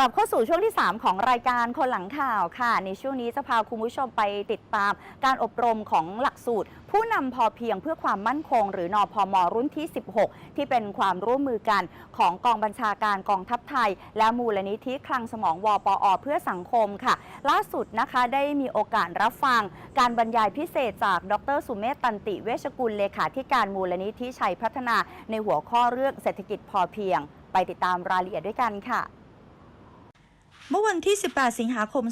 กลับเข้าสู่ช่วงที่ 3 ของรายการคนหลังข่าวค่ะ ในช่วงนี้จะพาคุณผู้ชมไปติดตาม การอบรมของหลักสูตร ผู้นำพอเพียงเพื่อความมั่นคง หรือนอพมรุ่นที่ 16 ที่เป็นความร่วมมือกันของกองบัญชาการกองทัพไทย และมูลนิธิคลังสมองวปอเพื่อสังคมค่ะ ล่าสุดนะคะได้มีโอกาสรับฟัง การบรรยายพิเศษจากดรสุเมธตันติเวชกุลเลขาธิการมูลนิธิชัยพัฒนา ในหัวข้อเรื่องเศรษฐกิจพอเพียง ไปติดตามรายละเอียดด้วยกันค่ะ เมื่อวันที่ 18 สิงหาคม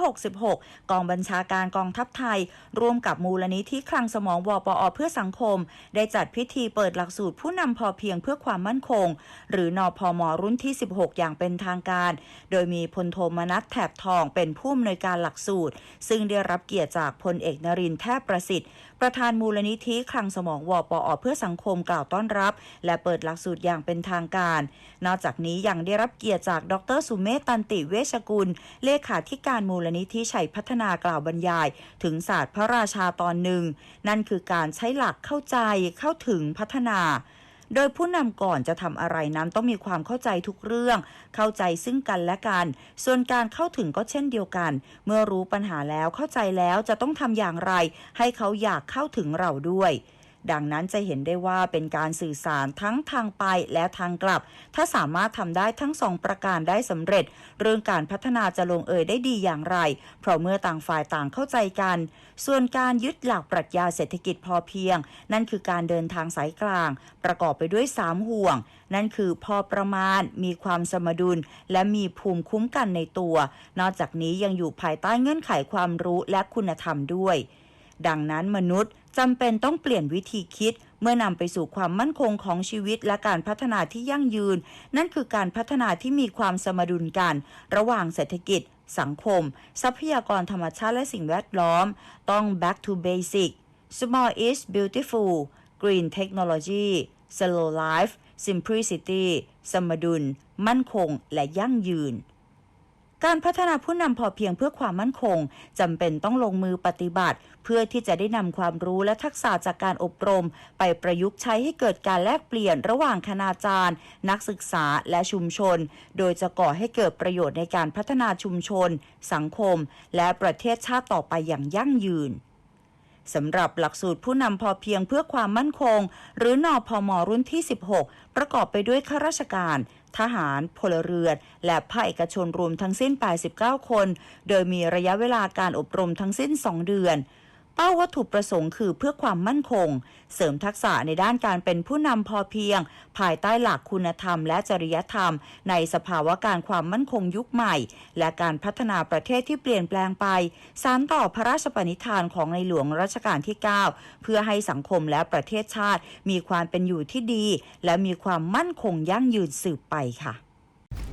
2566 กองบัญชาการกองทัพไทย ร่วมกับมูลนิธิคลังสมองวปอเพื่อสังคม ได้จัดพิธีเปิดหลักสูตรผู้นำพอเพียงเพื่อความมั่นคง หรือนอพมรุ่นที่ 16 อย่างเป็นทางการ โดยมีพลโทมนัสแถบทองเป็นผู้อำนวยการหลักสูตร ซึ่งได้รับเกียรติจากพลเอกนรินทร์แทบประสิทธิ์ ประธานมูลนิธิคลังสมองวปอเพื่อสังคมกล่าวต้อนรับ และเปิดหลักสูตรอย่างเป็นทางการ นอกจากนี้ยังได้รับเกียรติจากดรสุเมธตันติเวชกุล เลขาธิการมูลนิธิชัยพัฒนากล่าวบรรยาย ถึงศาสตร์พระราชาตอนหนึ่ง นั่นคือการใช้หลักเข้าใจเข้าถึงพัฒนาโดยผู้นำก่อนจะทำอะไรนั้นต้องมีความเข้าใจทุกเรื่อง เข้าใจซึ่งกันและกัน ส่วนการเข้าถึงก็เช่นเดียวกัน เมื่อรู้ปัญหาแล้วเข้าใจแล้วจะต้องทำอย่างไร ให้เขาอยากเข้าถึงเราด้วย ดังนั้นจะเห็นได้ว่าเป็นการสื่อสารทั้งทางไปและทางกลับ ถ้าสามารถทำได้ทั้งสองประการได้สำเร็จ เรื่องการพัฒนาจะลงเอยได้ดีอย่างไร เพราะเมื่อต่างฝ่ายต่างเข้าใจกัน ส่วนการยึดหลักปรัชญาเศรษฐกิจพอเพียง นั่นคือการเดินทางสายกลาง ประกอบไปด้วย3ห่วง นั่นคือพอประมาณ มีความสมดุล และมีภูมิคุ้มกันในตัว นอกจากนี้ยังอยู่ภายใต้เงื่อนไขความรู้และคุณธรรมด้วย ดังนั้นมนุษย์ จำเป็นต้องเปลี่ยนวิธีคิด เมื่อนำไปสู่ความมั่นคงของชีวิตและการพัฒนาที่ยั่งยืน นั่นคือการพัฒนาที่มีความสมดุลกัน ระหว่างเศรษฐกิจ สังคม ทรัพยากรธรรมชาติและสิ่งแวดล้อม ต้อง back to basic small is beautiful green technology slow life simplicity สมดุล มั่นคง และยั่งยืน การพัฒนาผู้นำพอเพียงเพื่อความมั่นคงจำเป็นต้องลงมือปฏิบัติ เพื่อที่จะได้นำความรู้และทักษะจากการอบรม ไปประยุกต์ใช้ให้เกิดการแลกเปลี่ยนระหว่างคณาจารย์ นักศึกษาและชุมชน โดยจะก่อให้เกิดประโยชน์ในการพัฒนาชุมชน สังคม และประเทศชาติต่อไปอย่างยั่งยืน สำหรับหลักสูตรผู้นำพอเพียงเพื่อความมั่นคง หรือนอพมรุ่นที่ 16 ประกอบไปด้วยข้าราชการ ทหาร พลเรือน และภาคเอกชนรวมทั้งสิ้น 89 คน โดยมีระยะเวลาการอบรมทั้งสิ้น 2 เดือน เป้าวัตถุประสงค์คือเพื่อความมั่นคง เสริมทักษะในด้านการเป็นผู้นำพอเพียง ภายใต้หลักคุณธรรมและจริยธรรม ในสภาวะการความมั่นคงยุคใหม่ และการพัฒนาประเทศที่เปลี่ยนแปลงไป สานต่อพระราชปณิธานของในหลวงรัชกาลที่ 9 เพื่อให้สังคมและประเทศชาติ มีความเป็นอยู่ที่ดี และมีความมั่นคงยั่งยืนสืบไปค่ะ